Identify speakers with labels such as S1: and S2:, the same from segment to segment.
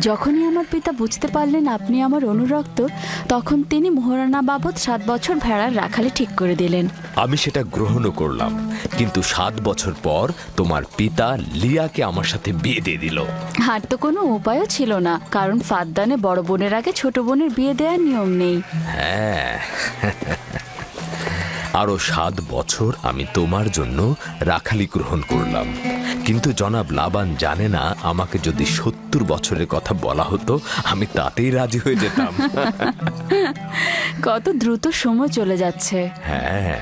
S1: যখনই আমার পিতা বুঝতে পারলেন আপনি আমার অনুরক্ত তখন তিনি মোহরানা বাবদ সাত বছর ভেড়ার রাখালে ঠিক করে দিলেন।
S2: আমি সেটা গ্রহণও করলাম কিন্তু সাত বছর পর তোমার পিতা লিয়াকে আমার সাথে বিয়ে দিয়ে দিল।
S1: আর তো কোনো উপায়ও ছিল না কারণ ফাদ্দানে বড় বোনের আগে ছোট বোনের বিয়ে দেওয়ার নিয়ম নেই।
S2: হ্যাঁ। আরও সাত বছর আমি তোমার জন্য রাখালি গ্রহণ করলাম। কিন্তু জনাব লাবান জানে না আমাকে যদি সত্তর বছরের কথা বলা হতো আমি তাতেই রাজি হয়ে যেতাম।
S1: কত দ্রুত সময় চলে যাচ্ছে।
S2: হ্যাঁ।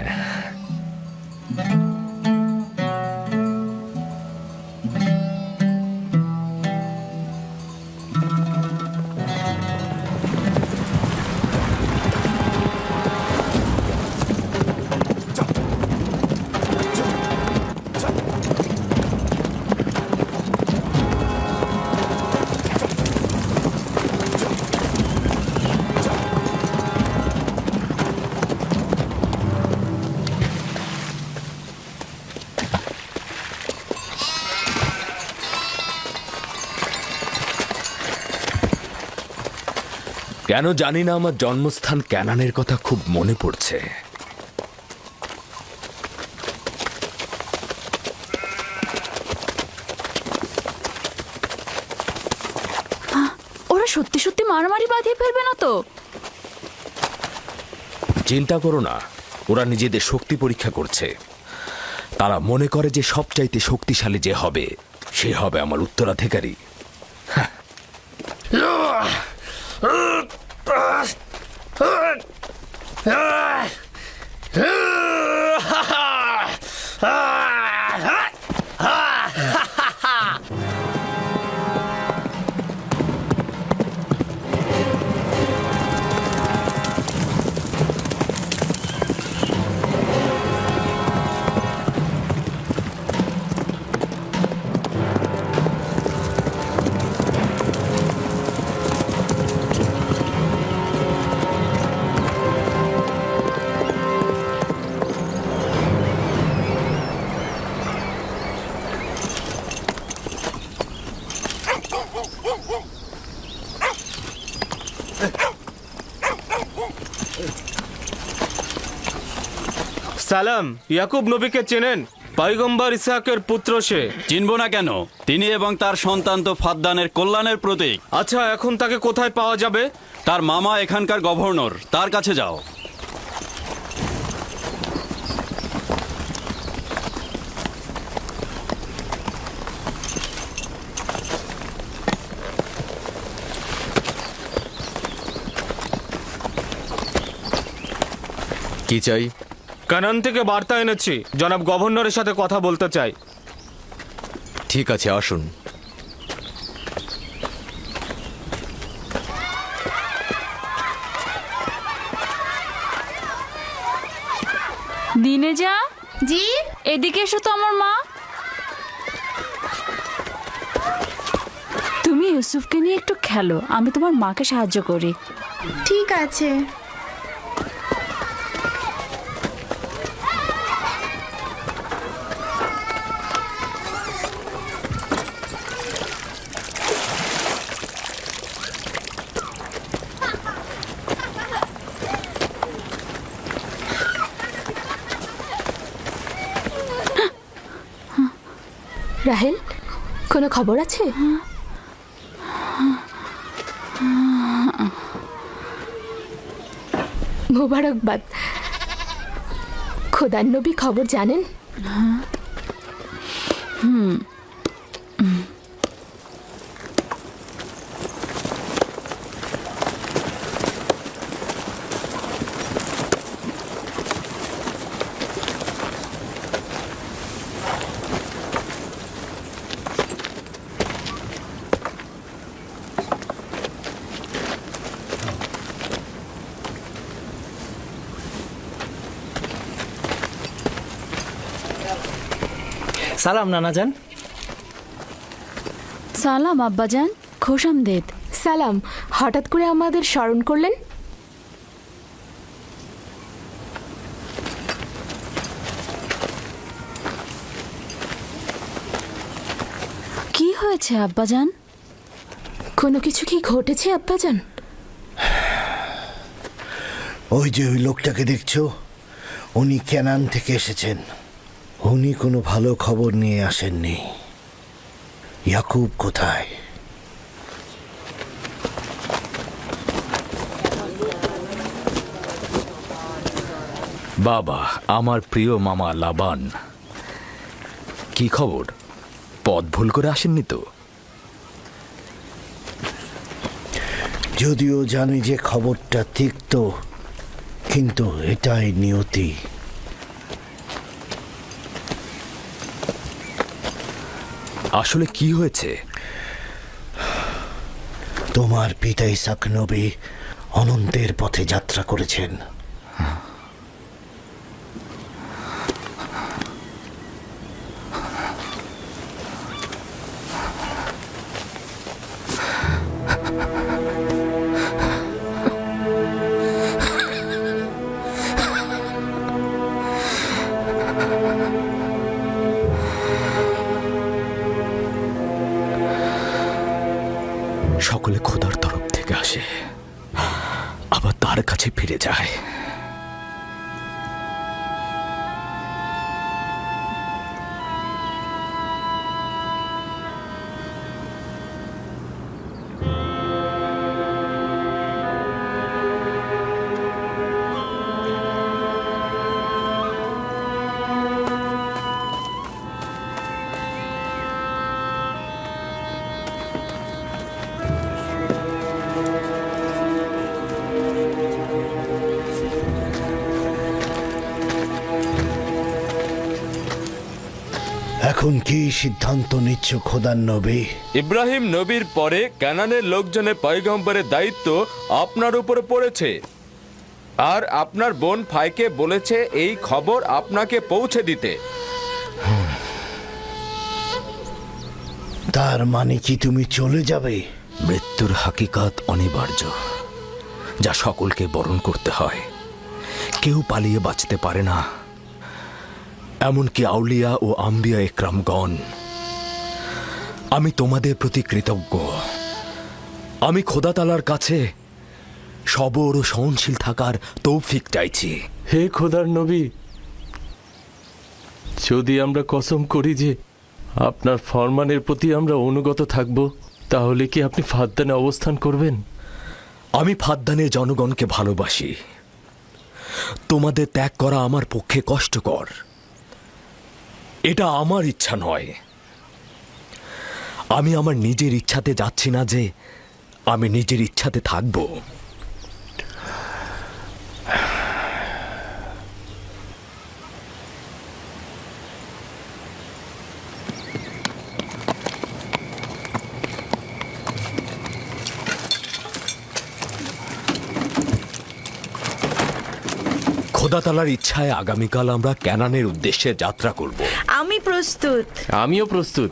S2: কেন জানি না আমার জন্মস্থান ক্যানানের কথা খুব মনে পড়ছে।
S1: ওরা সত্যি সত্যি মারামারি বাঁধিয়ে ফেলবে না তো?
S2: চিন্তা করো না ওরা নিজেদের শক্তি পরীক্ষা করছে। তারা মনে করে যে সবচাইতে শক্তিশালী যে হবে সে হবে আমার উত্তরাধিকারী। ah!
S3: সালাম। ইয়াকুব নবীকে চেনেন। পাইগম্বর ইসাকের পুত্র সে।
S4: চিনব না কেন? তিনি এবং তার সন্তান তো ফাদ্দানের কল্যাণের প্রতীক।
S3: আচ্ছা এখন তাকে কোথায় পাওয়া যাবে?
S4: তার মামা এখানকার গভর্নর। তার কাছে যাও।
S5: কি চাই?
S3: কানান থেকে বার্তা এনেছি। জনাব গভর্নরের সাথে কথা বলতে চাই।
S5: ঠিক আছে আসুন।
S1: দিনে যা।
S6: জি?
S1: এদিকে এসো তো আমার মা। তুমি ইউসুফকে নিয়ে একটু খেলো আমি তোমার মাকে সাহায্য করি।
S6: ঠিক আছে।
S7: রাহেল কোনো খবর আছে? মোবারকবাদ। খোদার নবী খবর জানেন?
S8: সালাম নানা যান
S1: সালাম আব্বাজান খোশামদেদ
S7: সালাম হঠাৎ করে আমাদের স্মরণ করলেন?
S1: কি হয়েছে আব্বাজান
S7: কোনো কিছু কি ঘটেছে আব্বাজান
S6: ওই যে ওই লোকটাকে দেখছ? উনি ক্যানান থেকে এসেছেন। উনি কোনো ভালো খবর নিয়ে আসেননি। ইয়াকুব কোথায়?
S2: বাবা আমার প্রিয় মামা লাবান। কি খবর? পথ ভুল করে আসেননি তো?
S6: যদিও জানি যে খবরটা তিক্ত কিন্তু এটাই নিয়তি।
S2: আসলে কি হয়েছে?
S6: তোমার পিতা ইসাক অনন্তের পথে যাত্রা করেছেন।
S2: কাছে ফিরে যায়।
S6: সিদ্ধান্ত নিচ্ছ খোদার নবী।
S3: ইব্রাহিম নবীর পরে ক্যানানের লোকজনের পয়গম্বরের দায়িত্ব আপনার উপরে পড়েছে। আর আপনার বোন ফাইকে বলেছে এই খবর আপনাকে পৌঁছে দিতে।
S6: তার মানে কি তুমি চলে যাবে?
S2: মৃত্যুর হাকিকাত অনিবার্য। যা সকলকে বরণ করতে হয়। কেউ পালিয়ে বাঁচতে পারে না। এমনকি আউলিয়া ও আম্বিয়া একরামগণ আমি তোমাদের প্রতি কৃতজ্ঞ। আমি খোদাতালার কাছে সবর ও সহনশীল থাকার তৌফিক চাইছি।
S8: হে খোদার নবী যদি আমরা কসম করি যে আপনার ফরমানের প্রতি আমরা অনুগত থাকব তাহলে কি আপনি ফাদ্দানে অবস্থান করবেন?
S2: আমি ফাদ্দানের জনগণকে ভালোবাসি। তোমাদের ত্যাগ করা আমার পক্ষে কষ্টকর। এটা আমার ইচ্ছা নয়। আমি আমার নিজের ইচ্ছাতে যাচ্ছি না যে আমি নিজের ইচ্ছাতে থাকব। খোদাতালার ইচ্ছায় আগামীকাল আমরা ক্যানানের উদ্দেশ্যে যাত্রা করব।
S9: আমি প্রস্তুত।
S8: আমিও প্রস্তুত।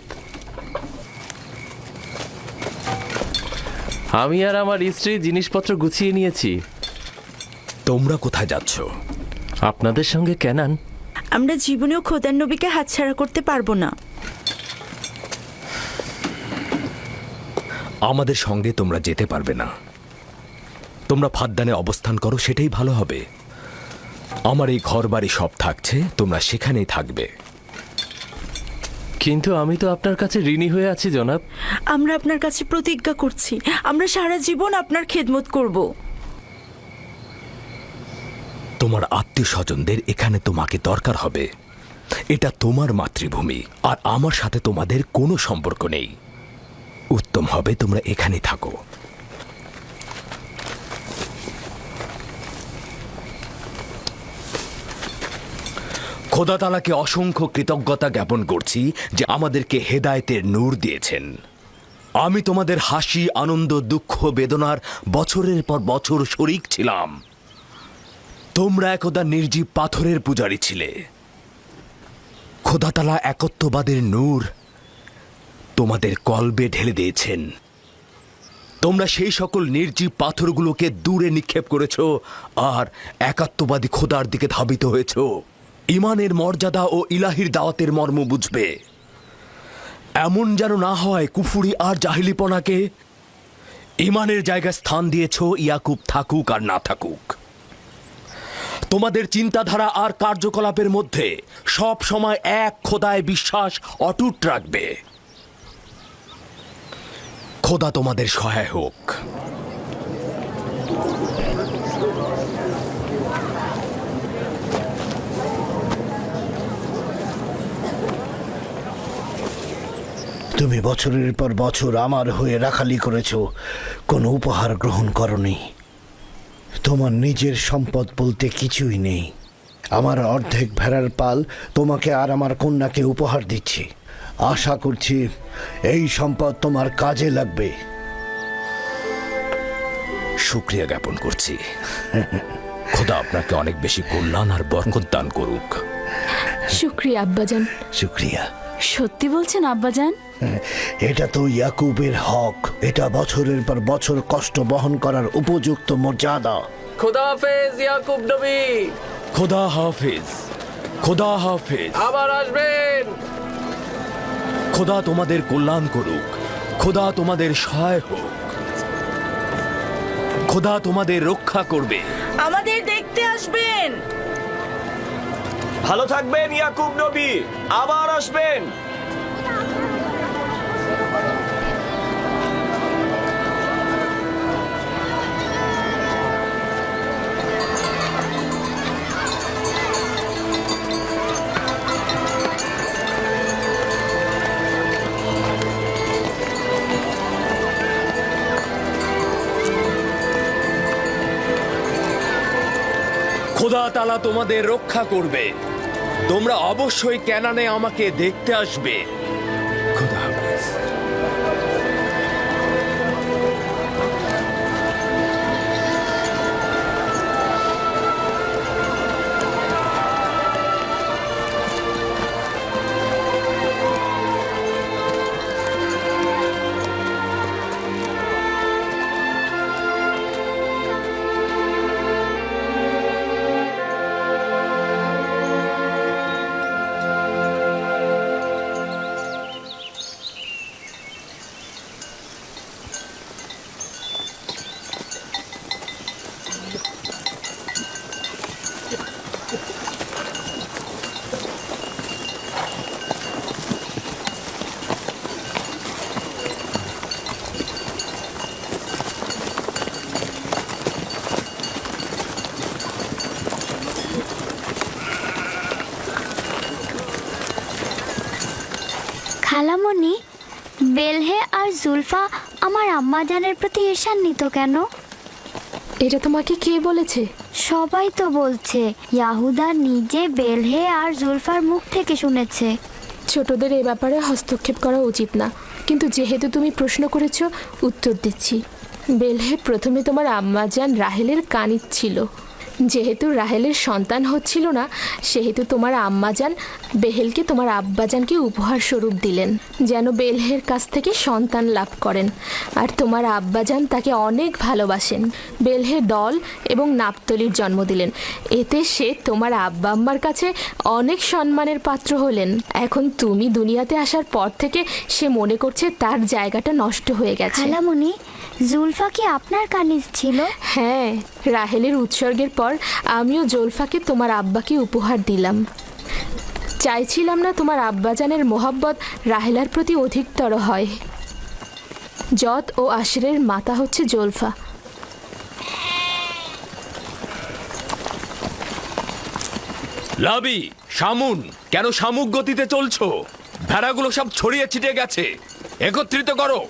S8: আমি আর আমার স্ত্রী জিনিসপত্র গুছিয়ে নিয়েছি।
S2: তোমরা কোথায় যাচ্ছ?
S8: আপনাদের সঙ্গে কেনান
S9: আমরা জীবনেও খোদার নবীকে হাতছাড়া করতে পারব না।
S2: আমাদের সঙ্গে তোমরা যেতে পারবে না। তোমরা ফাদ্দানে অবস্থান করো সেটাই ভালো হবে। আমার এই ঘর বাড়ি সব থাকছে তোমরা সেখানেই থাকবে।
S8: কিন্তু আমি তো আপনার কাছে ঋণী হয়ে আছি জনাব।
S9: আমরা আপনার কাছে প্রতিজ্ঞা করছি। আমরা সারা জীবন আপনার খেদমত করব।
S2: তোমার আত্মীয় স্বজনদের এখানে তোমাকে দরকার হবে। এটা তোমার মাতৃভূমি আর আমার সাথে তোমাদের কোনো সম্পর্ক নেই। উত্তম হবে তোমরা এখানে থাকো। খোদা তালাকে অসংখ্য কৃতজ্ঞতা জ্ঞাপন করছি যে আমাদেরকে হেদায়েতের নূর দিয়েছেন। আমি তোমাদের হাসি, আনন্দ, দুঃখ, বেদনার বছরের পর বছর শরিক ছিলাম। তোমরা একদা নির্জীব পাথরের পূজারী ছিলে। খোদাতালা একত্ববাদের নূর তোমাদের কলবে ঢেলে দিয়েছেন। তোমরা সেই সকল নির্জীব পাথরগুলোকে দূরে নিক্ষেপ করেছ আর একাত্মবাদী খোদার দিকে ধাবিত হয়েছ। ইমানের মর্যাদা ও ইলাহির দাওয়াতের মর্ম বুঝবে। এমন যেন না হয় কুফুরি আর জাহিলিপনাকে ইমানের জায়গায় স্থান দিয়েছ ইয়াকুব থাকুক আর না থাকুক। তোমাদের চিন্তাধারা আর কার্যকলাপের মধ্যে সব সময় এক খোদায় বিশ্বাস অটুট রাখবে। খোদা তোমাদের সহায় হোক।
S6: তুমি বছরের পর বছর আমার হয়ে রাখালি করেছ। কোনো উপহার গ্রহণ করনি। তোমার নিজের সম্পদ বলতে কিছুই নেই। আমার অর্ধেক ভেড়ার পাল তোমাকে আর আমার কন্যাকে উপহার দিচ্ছি। আশা করছি এই সম্পদ তোমার কাজে লাগবে।
S2: শুক্রিয়া জ্ঞাপন করছি। খোদা আপনাকে অনেক বেশি কল্যাণ আর বরকত দান করুক।
S7: শুক্রিয়া আব্বাজান।
S6: শুক্রিয়া।
S1: সত্যি বলছেন আব্বাজান?
S6: এটা তো ইয়াকুবের হক। এটা বছরের পর বছর কষ্ট বহন করার উপযুক্ত মর্যাদা।
S8: খোদা হাফেজ ইয়াকুব নবী।
S2: খোদা হাফিজ খোদা হাফিজ।
S8: আবার আসবেন।
S2: খোদা তোমাদের কল্যাণ করুক খোদা তোমাদের সহায় হোক খোদা তোমাদের রক্ষা করবে।
S9: আমাদের দেখতে আসবেন।
S3: ভালো থাকবেন ইয়াকুব নবী। আবার আসবেন।
S2: খোদা তালা তোমাদের রক্ষা করবে। তোমরা অবশ্যই ক্যানানে আমাকে দেখতে আসবে।
S10: আর জুলফা আমার আম্মাজানের প্রতি ঈর্ষান্বিত কেন?
S7: এটা তোমাকে কে বলেছে?
S10: সবাই তো বলছে ইয়াহুদা নিজে বেলহে আর জুলফার মুখ থেকে শুনেছে।
S7: ছোটদের এ ব্যাপারে হস্তক্ষেপ করা উচিত না। কিন্তু যেহেতু তুমি প্রশ্ন করেছ উত্তর দিচ্ছি। বেলহে প্রথমে তোমার আম্মাজান রাহেলের কানিত ছিল। যেহেতু রাহেলের সন্তান হচ্ছিল না, সেহেতু তোমার আম্মাজান বেহেলকে তোমার আব্বাজানকে উপহার স্বরূপ দিলেন, যেন বেলহের কাছ থেকে সন্তান লাভ করেন। আর তোমার আব্বাজান তাকে অনেক ভালোবাসেন বেলহে দল এবং নাপতলির জন্ম দিলেন। এতে সে তোমার আব্বা আম্মার কাছে অনেক সম্মানের পাত্র হলেন। এখন তুমি দুনিয়াতে আসার পর থেকে সে মনে করছে তার জায়গাটা নষ্ট হয়ে গেছে।
S10: খালামণি জুলফা কি আপনার কানিজ ছিল?
S7: হ্যাঁ রাহেলের উৎসর্গের পর আমিও জোলফাকে তোমার আব্বাকে উপহার দিলাম। চাইছিলাম না তোমার আব্বাজানের মোহাব্বত রাহেলার প্রতি অধিকতর হয়। যত ও আশরের মাতা হচ্ছে জোলফা।
S2: লাবি শামুন কেন শামুক গতিতে চলছো? ভেড়াগুলো সব ছড়িয়ে ছিটে গেছে। একত্রিত করো।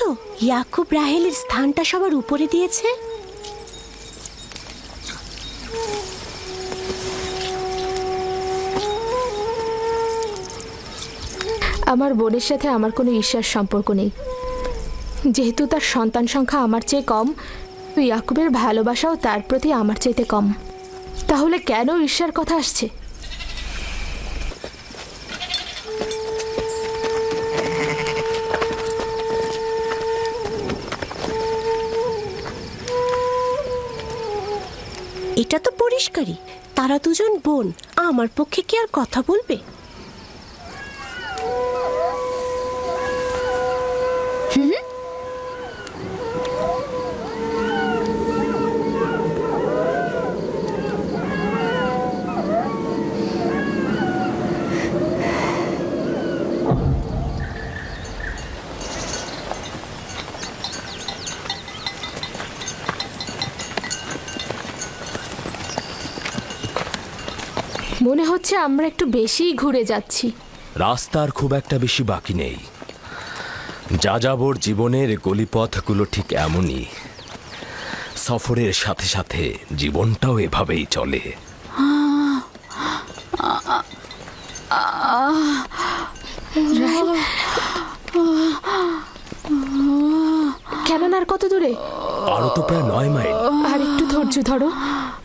S9: দেখেছ? ইয়াকুব রাহেলের স্থানটা সবার উপরে দিয়েছে।
S7: আমার বোনের সাথে আমার কোনো ঈর্ষার সম্পর্ক নেই। যেহেতু তার সন্তান সংখ্যা আমার চেয়ে কম ইয়াকুবের ভালোবাসাও তার প্রতি আমার চাইতে কম। তাহলে কেন ঈর্ষার কথা আসছে?
S9: পরিষ্কারই তারা দুজন বোন। আমার পক্ষে কি আর কথা বলবে
S7: মনে হচ্ছে আমরা একটু বেশিই ঘুরে যাচ্ছি।
S2: রাস্তার খুব একটা বেশি বাকি নেই। যাযাবর জীবনের গলিপথগুলো ঠিক এমনই। সফরের সাথে সাথে জীবনটাও এভাবেই চলে।
S7: কেন আর কত দূরে?
S2: আরও তো প্রায় নয় মাইল।
S7: আর একটু ধৈর্য ধরো।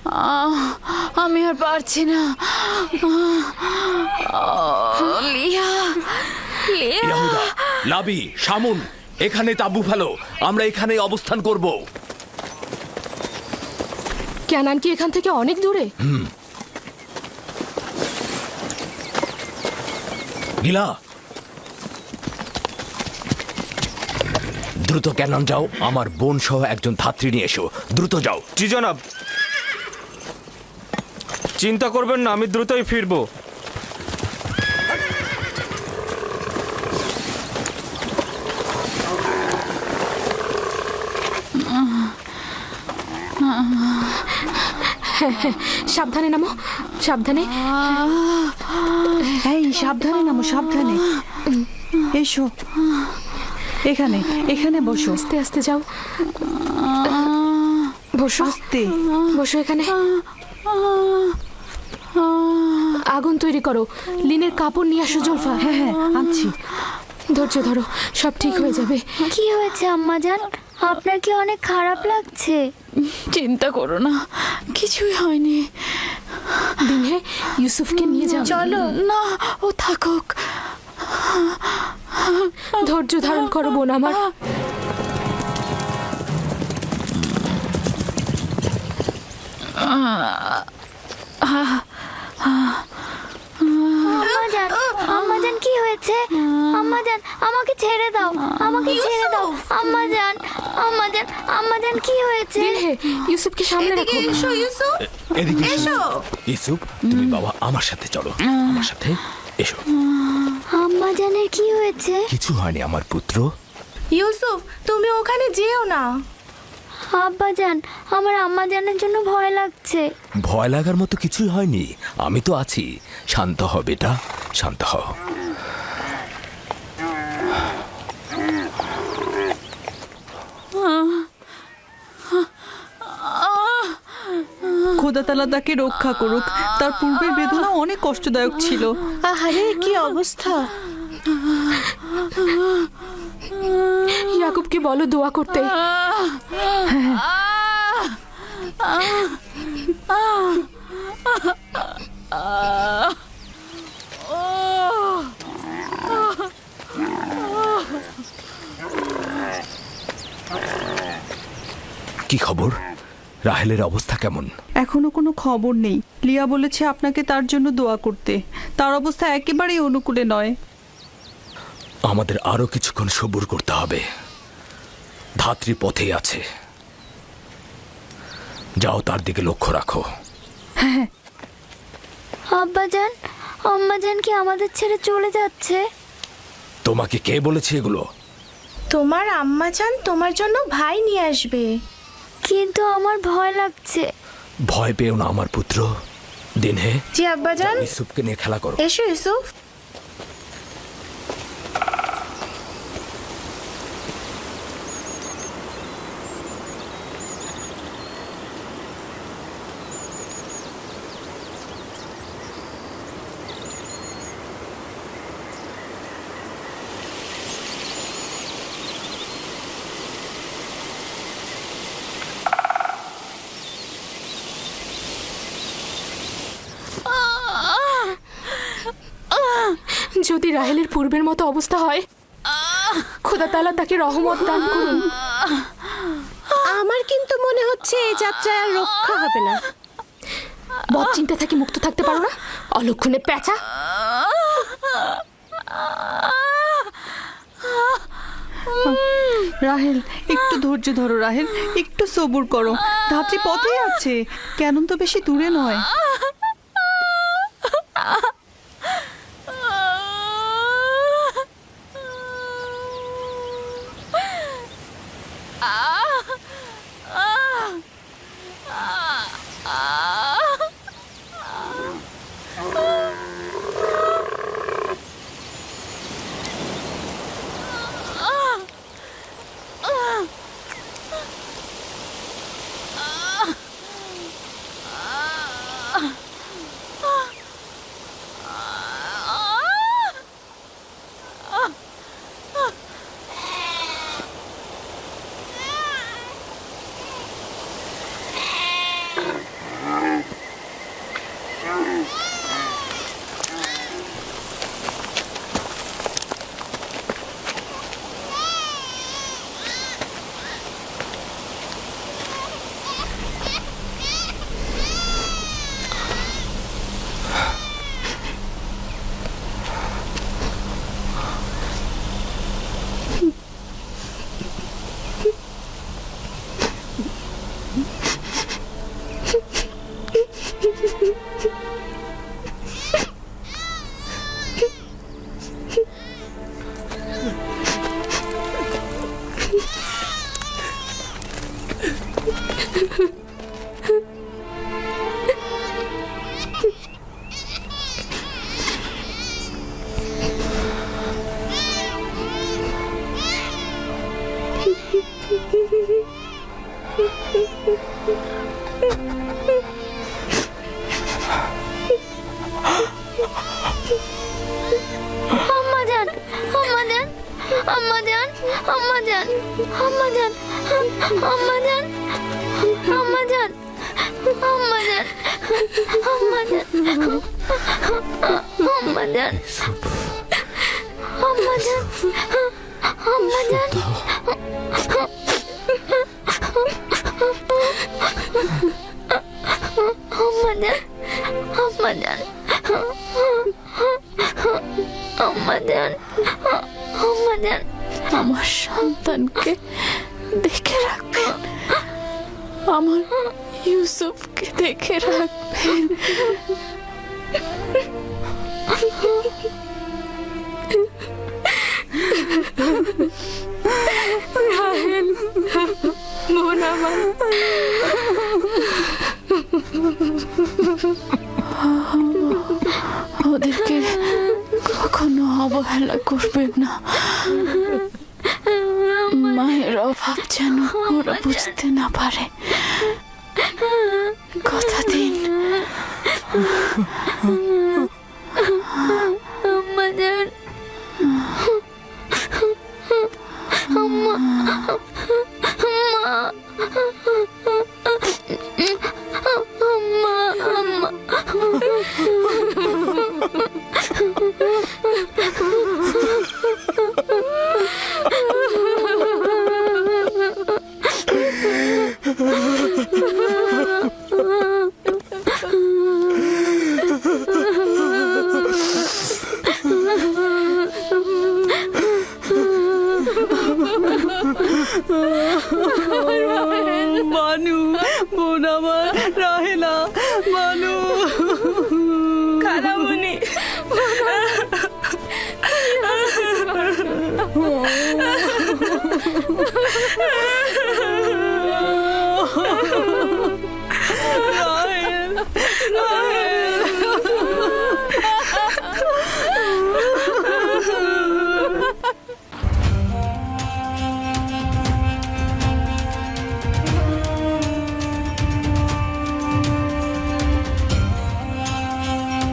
S1: আহ, আমি আর পারছি না। লিয়া লিয়া।
S2: লাবি শামুন এখানে তাবু ফেলো আমরা এখানে অবস্থান করব।
S7: ক্যানান কি এখান থেকে অনেক দূরে?
S2: গিলা। দ্রুত ক্যানন যাও আমার বোন সহ একজন ধাত্রী নিয়ে এসো। দ্রুত যাও।
S3: জি জনাব। চিন্তা করবেন না আমি দ্রুতই ফিরবো।
S7: সাবধানে নামো সাবধানে।
S11: এই সাবধানে নামো সাবধানে। এসো। এখানে এখানে বসো।
S7: আস্তে আস্তে যাও। বসো।
S11: আস্তে।
S7: বসো এখানে। আগুন তৈরি করো। লিনের কাপড় নিয়ে আসো জলফা।
S11: হ্যাঁ হ্যাঁ আনছি।
S7: ধৈর্য ধরো সব ঠিক হয়ে যাবে।
S10: কি হয়েছে আম্মাজান আপনার কি অনেক খারাপ লাগছে?
S1: চিন্তা করো না কিছুই হয়নি।
S7: দিনে ইউসুফকে নিয়ে যাও।
S1: চলো না ও থাকুক।
S7: ধৈর্য ধারণ করো বোন আমার।
S10: আম্মাজান হয়েছে? আম্মাজান আমাকে ছেড়ে দাও আমাকে ছেড়ে দাও। আম্মাজান আম্মাজান আম্মাজান কি হয়েছে?
S7: ইউসুফকে সামনে রাখো। এসো ইউসুফ।
S2: এদিকে এসো। ইসুপ তুমি বাবা আমার সাথে চলো। আমার সাথে এসো।
S10: আম্মাজানের কি হয়েছে?
S2: কিছু হয়নি আমার পুত্র।
S9: ইউসুফ তুমি ওখানে যেও না।
S10: আব্বাজান আমার আম্মাজানের জন্য ভয় লাগছে।
S2: ভয় লাগার মতো কিছুই হয়নি। আমি তো আছি। শান্ত হ বেটা। শান্ত হ
S11: খোদা তালা তাকে রক্ষা করুক। তার পূর্বের বেদনা অনেক কষ্টদায়ক ছিল।
S9: আহারে কি অবস্থা?
S7: ইয়াকুবকে বলো দোয়া করতে।
S2: কি খবর? রাহেলের অবস্থা কেমন?
S11: এখনও কোনো খবর নেই। লিয়া বলেছে আপনাকে তার জন্য দোয়া করতে। তার অবস্থা একেবারেই অনুকূলে নয়।
S2: আমাদের আরও কিছুক্ষণ সবুর করতে হবে। ধাত্রী পথেই আছে। যাও তার দিকে লক্ষ্য রাখো।
S10: আব্বাজান আম্মাজান কি আমাদের ছেড়ে চলে যাচ্ছে?
S2: তোমাকে কে বলেছে এগুলো?
S9: তোমার আম্মা চান তোমার জন্য ভাই নিয়ে আসবে।
S10: কিন্তু আমার ভয় লাগছে।
S2: ভয় পেও না আমার পুত্র। দিনে
S9: জি আব্বাজান।
S2: ইসুফকে নিয়ে খেলা করো।
S9: এসো ইউসুফ।
S7: যদি রাহেলের পূর্বের মতো অবস্থা হয় খোদা তালা তাকে রহমত দান করুন।
S9: আমার কিন্তু মনে হচ্ছে এই যাত্রায় আর রক্ষা হবে না।
S7: বদ চিন্তা থেকে মুক্ত থাকতে পারো না? অলক্ষণে পেঁচা
S11: রাহেল একটু ধৈর্য ধরো রাহেল একটু সবুর করো। ধাত্রী পথে আছে কেন তো বেশি দূরে নয়।
S10: আম্মাজান আম্মাজান আম্মাজান আম্মাজান আম্মাজান আম্মাজান আম্মাজান আম্মাজান আম্মাজান আম্মাজান আম্মাজান
S1: আমার সন্তানকে দেখে রাখবেন। আমার ইউসুফকে দেখে রাখবেন। ওদেরকে কখনো অবহেলা করবেন না।
S9: Austin
S11: apare